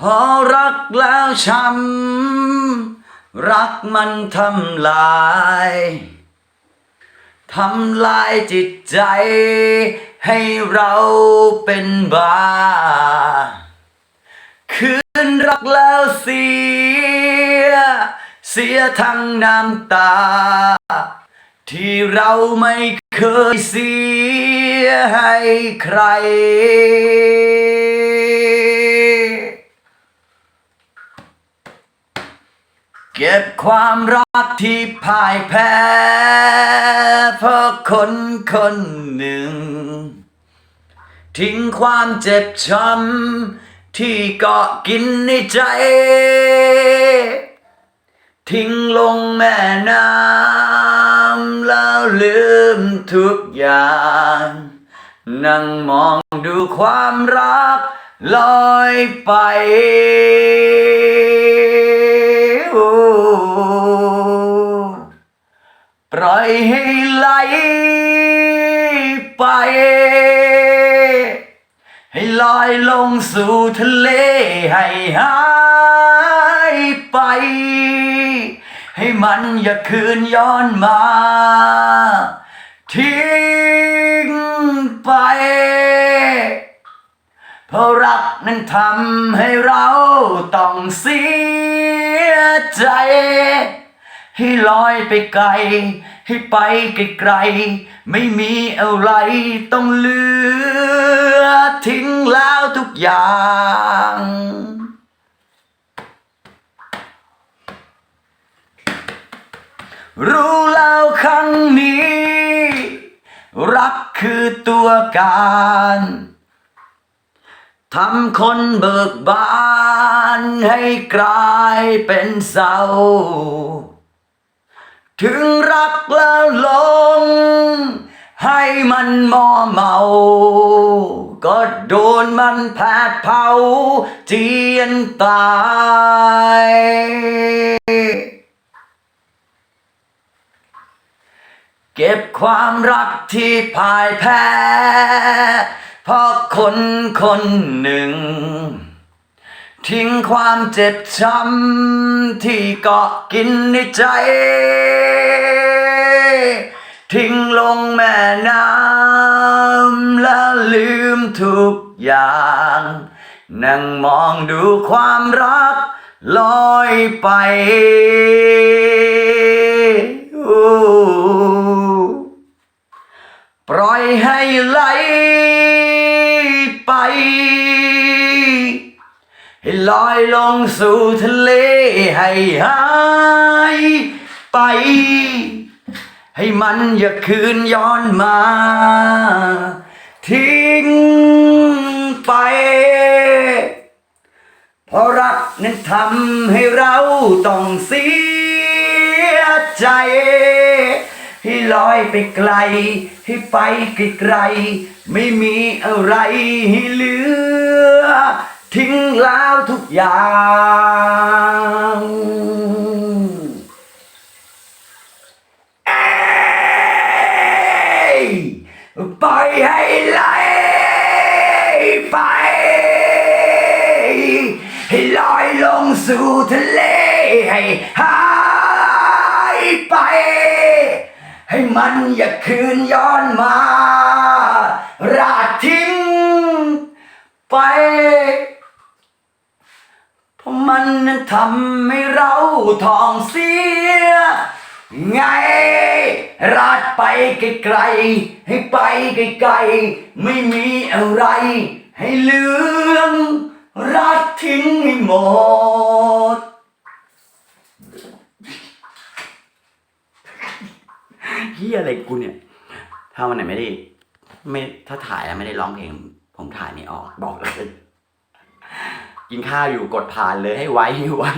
พอรักแล้วช้ำรักมันทำลายทำลายจิตใจ ให้เราเป็นบ้า คืนรักแล้วเสีย เสียทั้งน้ำตา ที่เราไม่เคยเสียให้ใคร เก็บความรักที่พ่ายแพ้ เพราะคนคนหนึ่ง ทิ้งความเจ็บช้ำที่เกาะกินในใจ ทิ้งลงแม่น้ำแล้วลืมทุกอย่าง นั่งมองดูความรักลอยไปโอ้ ปล่อยให้ไหลไป ให้ลอยลงสู่ทะเลให้หายไป ให้มันอย่าคืนย้อนมา ทิ้งไป เพราะรักนั้นทำให้เราต้องเสีย ใจ ให้ลอยไปไกล ให้ไปไกลๆไม่มีอะไรต้องเหลือทิ้งแล้วทุกอย่างรู้แล้วครั้งนี้ รักคือตัวการทำคนเบิกบาน ให้กลายเป็นเศร้า ถึงรักแล้วหลง ให้มันมอเมา ก็โดนมันแผดเผาเจียนตายเก็บความรักที่พ่ายแพ้ เพราะคนคนหนึ่ง ทิ้งความเจ็บช้ำที่เกาะกินในใจ ทิ้งลงแม่น้ำและลืมทุกอย่าง นั่งมองดูความรักลอยไป ลอยลงสู่ทะเลให้หายไป ให้มันอย่าคืนย้อนมา ทิ้งไป เพราะรักนั้นทำให้เราต้องเสียใจ ให้ลอยไปไกล ให้ไปไกลๆไม่มีอะไรให้เหลือ ทิ้งแล้วทุกอย่างเอ้ยปล่อยให้ไหลไปให้ลอยลงสู่ทะเลให้หายไป ให้มันอย่าคืนย้อนมา ราดทิ้งไป มันนั้นทำให้เราทองเสีย ไง ราดไปไกลๆให้ไปไกลๆไม่มีอะไร ให้เลืองราดทิ้งให้หมด เฮียอะไรกูเนี่ย ถ้าวันไหนไม่ได้ ไม่ถ้าถ่ายแล้วไม่ได้ร้องเพลง ผมถ่ายไม่ออกบอกเลย กินข้าวอยู่กดผ่านเลยให้ไว้ให้ไว้